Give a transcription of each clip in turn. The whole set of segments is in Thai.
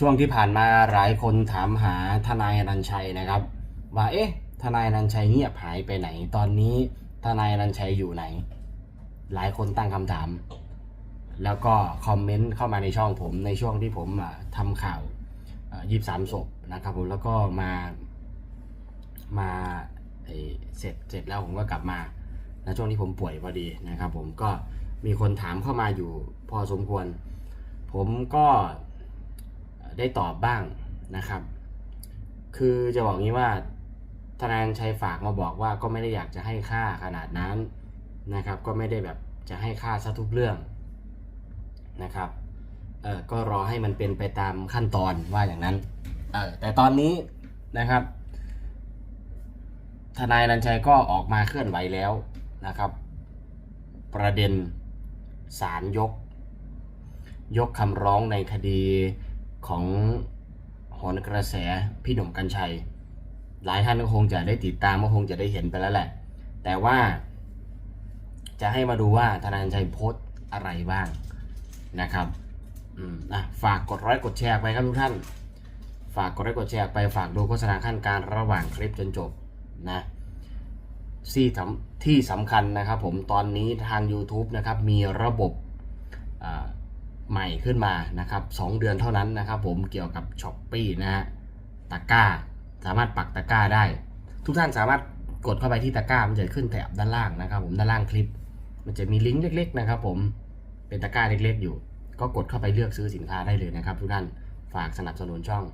ช่วงที่ผ่านมาหลายคนถามหาทนายอนันชัยนะครับ ว่าเอ๊ะ ทนายอนันชัยเงียบหายไปไหน ตอนนี้ทนายอนันชัยอยู่ไหน หลายคนตั้งคำถาม แล้วก็คอมเมนต์เข้ามาในช่องผมในช่วงที่ผมทำข่าวยี่สามศพนะครับผมแล้วก็มามาเเสร็จเสร็จแล้วผมก็กลับมาในช่วงที่ผมป่วยพอดีนะครับ ผมก็มีคนถามเข้ามาอยู่พอสมควร ผมก็ ได้ตอบบ้างนะครับ คือจะบอกงี้ว่าทนายอนัญชัยฝากมาบอกว่าก็ไม่ได้อยากจะให้ค่าขนาดนั้นนะครับ ก็ไม่ได้แบบจะให้ค่าซะทุกเรื่องนะครับเออก็รอให้มันเป็นไปตามขั้นตอนว่าอย่างนั้นเออแต่ตอนนี้นะครับ ทนายนัญชัยก็ออกมาเคลื่อนไหวแล้วนะครับ ประเด็นศาลยก ยกคำร้องในคดี ของหอนกระแสพี่หนุ่มกัญชัย หลายท่านก็คงจะได้ติดตามก็คงจะได้เห็นไปแล้วแหละ แต่ว่าจะให้มาดูว่าทนายอนัญชัยโพสอะไรบ้างนะครับอืมอะฝากกดไลค์กดแชร์ไปครับทุกท่าน ฝากกดไลค์กดแชร์ไปฝากดูโฆษณาขั้นการระหว่างคลิปจนจบนะที่สำที่สำคัญนะครับผมตอนนี้ทาง YouTube นะครับมีระบบอ่า ใหม่ขึ้นมานะครับ2เดือนเท่านั้นนะครับ ผมเกี่ยวกับ s h อ p e e นะฮะตะก้า สามารถปักตะก้าได้ ทุกท่านสามารถกดเข้าไปที่ตะก้ามันจะขึ้นแถบด้านล่างนะครับ ผมด้านล่างคลิป มันจะมีลิงก์เล็ก ๆ นะครับ ผมเป็นตะก้าเล็ก ๆ อยู่ ก็กดเข้าไปเลือกซื้อสินค้าได้เลยนะครับ ทุกท่านฝากสนับสนุนช่อง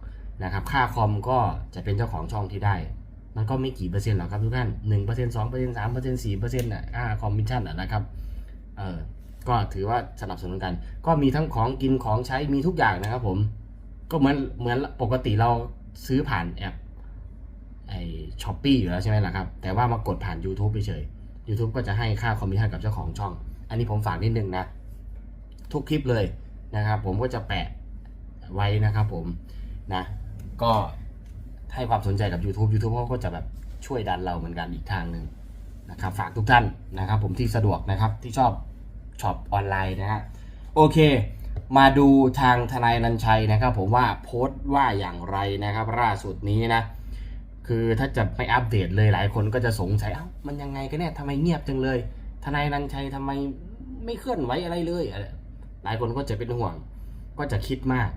นะครับ ค่าคอมก็จะเป็นเจ้าของช่องที่ได้ มันก็ไม่กี่เปอร์เซ็นต์หรอกครับทุกท่านหนึ่งเปอร์เซ็นต์สองเปอร์เซ็นต์สามเปอร์เซ็นต์สี่เปอร์เซ็นต์อะค่าคอมมิชชั่นอะนะครับเออ ก็ถือว่าสนับสนุนกัน ก็มีทั้งของกินของใช้มีทุกอย่างนะครับ ผม ก็เหมือนเหมือนปกติเราซื้อผ่านแอปไอช้อปปี้อยู่แล้วใช่ไหมล่ะครับ แต่ว่ามากดผ่าน YouTube เฉย YouTube ก็จะให้ค่าคอมมิชชั่นกับเจ้าของช่อง อันนี้ผมฝากนิดนึงนะ ทุกคลิปเลยนะครับ ผมก็จะแปะไว้นะครับผมนะก็ให้ความสนใจกับ YouTube YouTube เขาก็จะแบบช่วยดันเราเหมือนกันอีกทางหนึ่งนะครับ ฝากทุกท่านนะครับ ผมที่สะดวกนะครับที่ชอบ ช็อปออนไลน์นะฮะโอเค มาดูทางทนายนันชัยนะครับผมว่าโพสต์ว่าอย่างไรนะครับล่าสุดนี้นะ คือถ้าจะไม่อัปเดตเลยหลายคนก็จะสงสัยเอ้ามันยังไงกันเนี่ยทำไมเงียบจังเลย ทนายนันชัยทำไมไม่เคลื่อนไหวอะไรเลยอะไรหลายคนก็จะเป็นห่วง ก็จะคิดมาก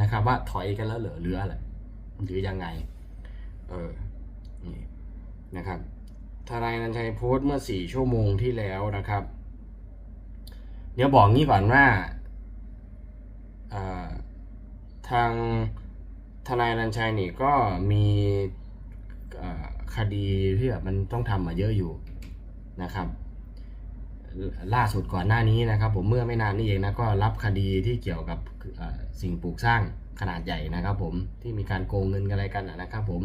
นะครับ ว่าถอยกันแล้วเหรอหรืออะไรหรือยังไง เออนี่นะครับทนายนันชัยโพสต์เมื่อสี่ชั่วโมงที่แล้วนะครับ เดี๋ยวบอกงี้ก่อนว่าทางทนายนันชัยนี่ก็มีคดีที่แบบมันต้องทำมาเยอะอยู่นะครับ ล่าสุดก่อนหน้านี้นะครับ ผมเมื่อไม่นานนี้เองนะก็รับคดีที่เกี่ยวกับสิ่งปลูกสร้างขนาดใหญ่นะครับ ผมที่มีการโกงเงินกันอะไรกันนะครับ ผม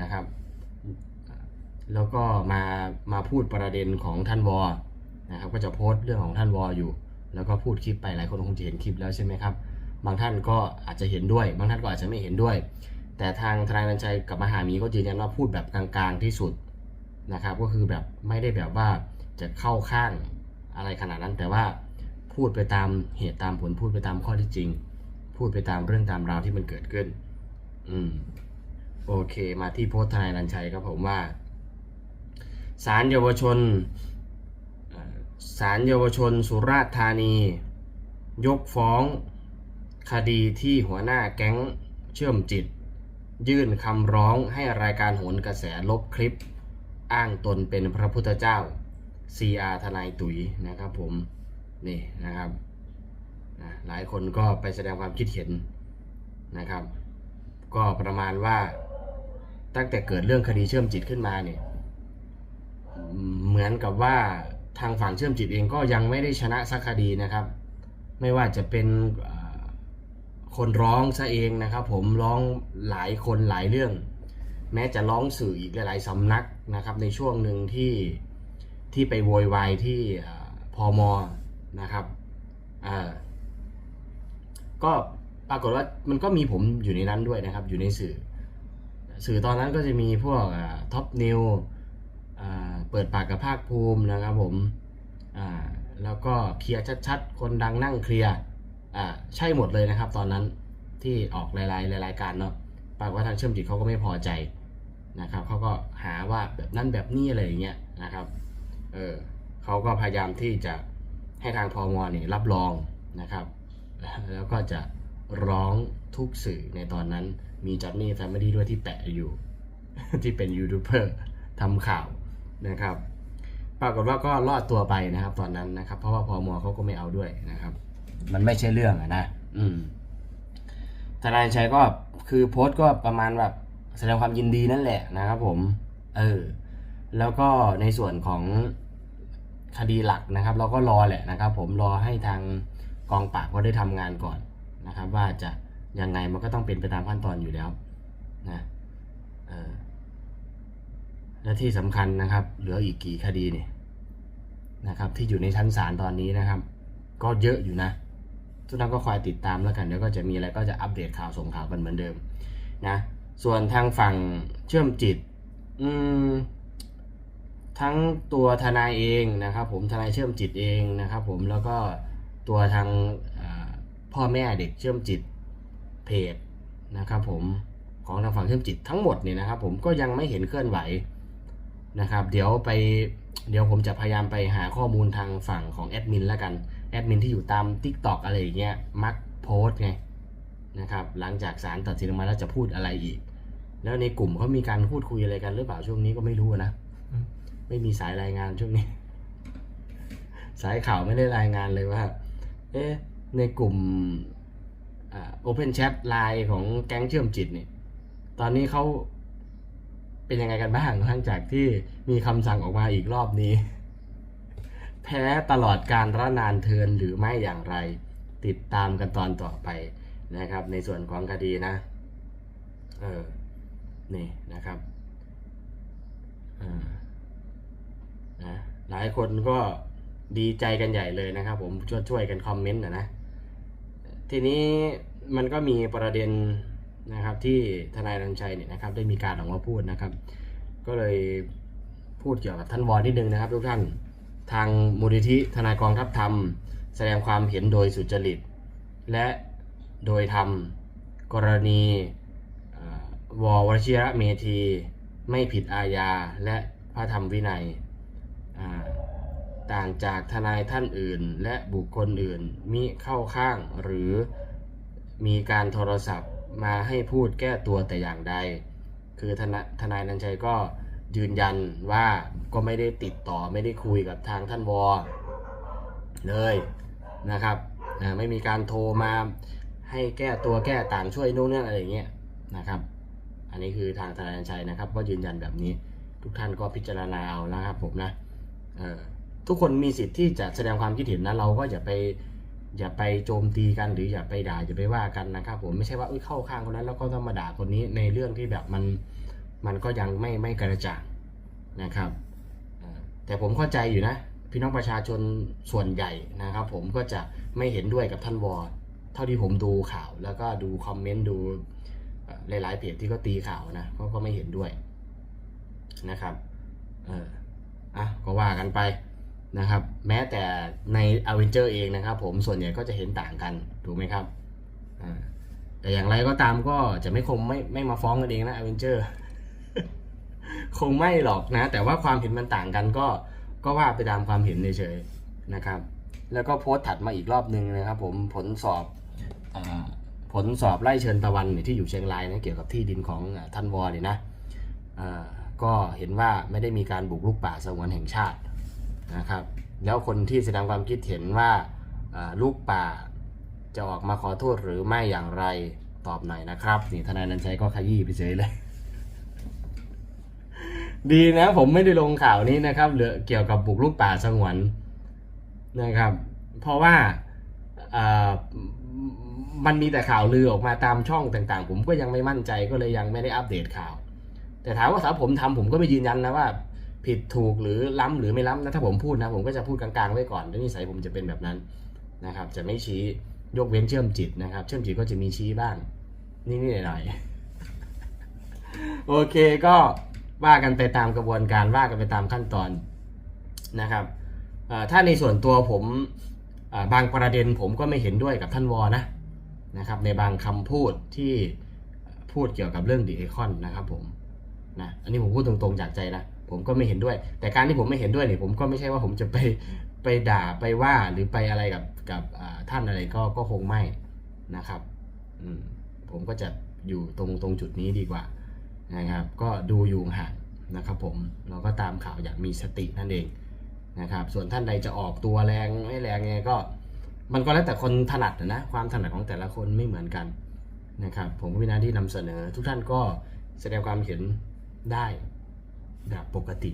นะครับ แล้วก็มามาพูดประเด็นของท่านวอ นะครับก็จะโพสต์เรื่องของท่านวออยู่ แล้วก็พูดคลิปไปหลายคนคงจะเห็นคลิปแล้วใช่ไหมครับบางท่านก็อาจจะเห็นด้วย บางท่านก็อาจจะไม่เห็นด้วย แต่ทางทนายนันชัยกับมหามีก็ยืนยันว่าพูดแบบกลางๆที่สุดนะครับ ก็คือแบบไม่ได้แบบว่าจะเข้าข้างอะไรขนาดนั้น แต่ว่าพูดไปตามเหตุตามผลพูดไปตามข้อที่จริง พูดไปตามเรื่องตามราวที่มันเกิดขึ้น อืมโอเค มาที่โพสทนายนันชัยครับผมว่าศาลเยาวชน ศาลเยาวชนสุราษฎร์ธานี ยกฟ้อง คดีที่หัวหน้าแก๊งเชื่อมจิต ยื่นคำร้องให้รายการโหนกระแสลบคลิป อ้างตนเป็นพระพุทธเจ้า CR ทนายตุ๋ยนะครับผม นี่นะครับนะหลายคนก็ไปแสดงความคิดเห็นนะครับ ก็ประมาณว่าตั้งแต่เกิดเรื่องคดีเชื่อมจิตขึ้นมาเนี่ยเหมือนกับว่า ทางฝั่งเชื่อมจิตเองก็ยังไม่ได้ชนะสักคดีนะครับ ไม่ว่าจะเป็นคนร้องซะเองนะครับ ผมร้องหลายคนหลายเรื่อง แม้จะร้องสื่ออีกหลายๆสำนักนะครับ ในช่วงหนึ่งที่ที่ไปโวยวายที่เอ่อพมนะครับก็ปรากฏว่ามันก็มีผมอยู่ในนั้นด้วยนะครับ อยู่ในสื่อ สื่อตอนนั้นก็จะมีพวกท็อปนิว เปิดปากกับภาคภูมินะครับผมอ่าแล้วก็เคลียร์ชัดๆ คนดังนั่งเคลียร์อ่าใช่หมดเลยนะครับ ตอนนั้นที่ออกหลายๆหลายการเนาะปรากฏว่าทางเชื่อมจิตเขาก็ไม่พอใจนะครับเขาก็หาว่าแบบนั้นแบบนี้อะไรอย่างเงี้ยนะครับเออเขาก็พยายามที่จะให้ทางพมนี่รับรองนะครับ แล้วก็จะร้องทุกสื่อในตอนนั้นมีจอห์นนี่แฟมิลี่ด้วยที่แปะอยู่ ที่เป็นยูทูบเบอร์ทำข่าว นะครับ ปรากฏว่าก็รอดตัวไปนะครับ ตอนนั้นนะครับ เพราะว่าพอมเขาก็ไม่เอาด้วยนะครับ มันไม่ใช่เรื่องอะนะอืมทนายชัยก็คือโพสต์ก็ประมาณแบบแสดงความยินดีนั่นแหละนะครับผม เออ แล้วก็ในส่วนของคดีหลักนะครับ เราก็รอแหละนะครับ ผมรอให้ทางกองปราบเขาได้ทำงานก่อนนะครับ ว่าจะยังไงมันก็ต้องเป็นไปตามขั้นตอนอยู่แล้วนะเออ และที่สำคัญนะครับ เหลืออีกกี่คดีเนี่ยนะครับ ที่อยู่ในชั้นศาลตอนนี้นะครับ ก็เยอะอยู่นะทุกท่านก็คอยติดตามแล้วกันเดี๋ยวก็จะมีอะไรก็จะอัปเดตข่าวส่งข่าวกันเหมือนเดิมนะส่วนทางฝั่งเชื่อมจิตอืมทั้งตัวทนายเองนะครับ ผมทนายเชื่อมจิตเองนะครับ ผมแล้วก็ตัวทางพ่อแม่เด็กเชื่อมจิตเพจนะครับ ผมของทางฝั่งเชื่อมจิตทั้งหมดเนี่ยนะครับ ผมก็ยังไม่เห็นเคลื่อนไหว นะครับ เดี๋ยวไปเดี๋ยวผมจะพยายามไปหาข้อมูลทางฝั่งของแอดมินแล้วกัน แอดมินที่อยู่ตาม Tik t o อกอะไรอย่างเงี้ยมักโพสไงนะครับหลังจากศาลตัดสินมาแล้วจะพูดอะไรอีก แล้วในกลุ่มเขามีการพูดคุยอะไรกันหรือเปล่าช่วงนี้ก็ไม่รู้นะไม่มีสายรายงานช่วงนี้ สายข่าวไม่ได้รายงานเลยว่า เอ๊ะในกลุ่มโอเพนแชทไลน์ของแก๊งเชื่อมจิตเนี่ยตอนนี้เขา เป็นยังไงกันบ้างหลังจากที่มีคำสั่งออกมาอีกรอบนี้ แพ้ตลอดการระนานเทินหรือไม่อย่างไร ติดตามกันตอนต่อไปนะครับ ในส่วนของคดีนะ เออ นี่นะครับอ่านะหลายคนก็ดีใจกันใหญ่เลยนะครับ ผมช่วยช่วยกันคอมเมนต์นะนะ ทีนี้มันก็มีประเด็น นะครับที่ทนายรัญชัยเนี่ยนะครับได้มีการออกมาพูดนะครับ ก็เลยพูดเกี่ยวกับท่านวอนนิดนึงนะครับ ทุกท่านทางมูลนิธิทนายกองทัพธรรม แสดงความเห็นโดยสุจริต และโดยธรรมกรณีเอ่อววชิระเมธีไม่ผิดอาญาและพระธรรมวินัยต่างจากทนายท่านอื่น และบุคคลอื่นมิเข้าข้างหรือมีการโทรศัพท์ มาให้พูดแก้ตัวแต่อย่างใด คือทนายทนายนันชัยก็ยืนยันว่าก็ไม่ได้ติดต่อไม่ได้คุยกับทางท่านวอเลยนะครับไม่มีการโทรมาให้แก้ตัวแก้ต่างช่วยนู่นนี่อะไรอย่างเงี้ยนะครับอันนี้คือทางทนายนันชัยนะครับ ก็ยืนยันแบบนี้ทุกท่านก็พิจารณาเอานะครับผมนะทุกคนมีสิทธิ์ที่จะแสดงความคิดเห็นนะเราก็อย่าไป อย่าไปโจมตีกันหรืออย่าไปด่าอย่าไปว่ากันนะครับ ผมไม่ใช่ว่าเอ้ยเข้าข้างคนนั้นแล้วก็ต้องมาด่าคนนี้ในเรื่องที่แบบมันมันก็ยังไม่ไม่กระจ่างนะครับแต่ผมเข้าใจอยู่นะ พี่น้องประชาชนส่วนใหญ่นะครับ ผมก็จะไม่เห็นด้วยกับท่านวอเท่าที่ผมดูข่าว แล้วก็ดูคอมเมนต์ดูหลายๆเพจที่เขาตีข่าวนะเขาก็ไม่เห็นด้วยนะครับเอออะก็ว่ากันไป นะครับ แม้แต่ใน a v e n g e r เองนะครับ ผมส่วนใหญ่ก็จะเห็นต่างกันถูกไหมครับแต่อย่างไรก็ตามก็จะไม่คงไม่ไม่มาฟ้องกันเองนะ a v e n g e r คงไม่หรอกนะ แต่ว่าความเห็นมันต่างกันก็ก็ว่าไปตามความเห็นเฉยๆนะครับ แล้วก็โพสต์ถัดมาอีกรอบหนึ่งนะครับ ผมผลสอบอผลสอบไล่เชิญตะวันเนี่ยที่อยู่เชียงรายนะเกี่ยวกับที่ดินของท่านวอเนี่ยนะก็เห็นว่าไม่ได้มีการบุกรุกป่าสงวนแห่งชาติ นะครับ แล้วคนที่แสดงความคิดเห็นว่าลูกป่าจะออกมาขอโทษหรือไม่อย่างไรตอบหน่อยนะครับนี่ทนายนันชัยก็ขยี้ไปเฉยเลย ดีนะผมไม่ได้ลงข่าวนี้นะครับเหลือเกี่ยวกับบุกรุกป่าสงวนนะครับ เพราะว่ามันมีแต่ข่าวลือออกมาตามช่องต่างๆ ผมก็ยังไม่มั่นใจก็เลยยังไม่ได้อัปเดตข่าว แต่ถามว่าถ้าผมทำผมก็ไม่ยืนยันนะว่า ผิดถูกหรือล้ำหรือไม่ล้ำนะถ้าผมพูดนะผมก็จะพูดกลางๆไว้ก่อนด้วยนิสัยผมจะเป็นแบบนั้นนะครับ จะไม่ชี้ยกเว้นเชื่อมจิตนะครับ เชื่อมจิตก็จะมีชี้บ้างนี่ๆหน่อยๆโอเคก็ว่ากันไปตามกระบวนการว่ากันไปตามขั้นตอนนะครับถ้าในส่วนตัวผมบางประเด็นผมก็ไม่เห็นด้วยกับท่านวอนะนะครับในบางคำพูดที่พูดเกี่ยวกับเรื่องดีเอคอนนะครับผมนะอันนี้ผมพูดตรงๆจากใจนะ ผมก็ไม่เห็นด้วย แต่การที่ผมไม่เห็นด้วยเนี่ยผมก็ไม่ใช่ว่าผมจะไปไปด่าไปว่าหรือไปอะไรกับกับท่านอะไรก็ก็คงไม่นะครับอืผมก็จะอยู่ตรงตรงจุดนี้ดีกว่านะครับ ก็ดูอยู่ห่างนะครับผมเราก็ตามข่าวอย่างมีสตินั่นเองนะครับ ส่วนท่านใดจะออกตัวแรงไม่แรงไงก็ มันก็แล้วแต่คนถนัดนะความถนัดของแต่ละคนไม่เหมือนกันนะครับ ผมก็มีหน้าที่นำเสนอ ทุกท่านก็แสดงความเห็นได้ แบบปกติ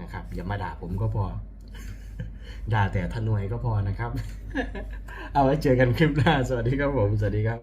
นะครับ อย่ามาด่าผมก็พอ ด่าแต่ทนวยก็พอนะครับ เอาไว้เจอกันคลิปหน้า สวัสดีครับผม สวัสดีครับ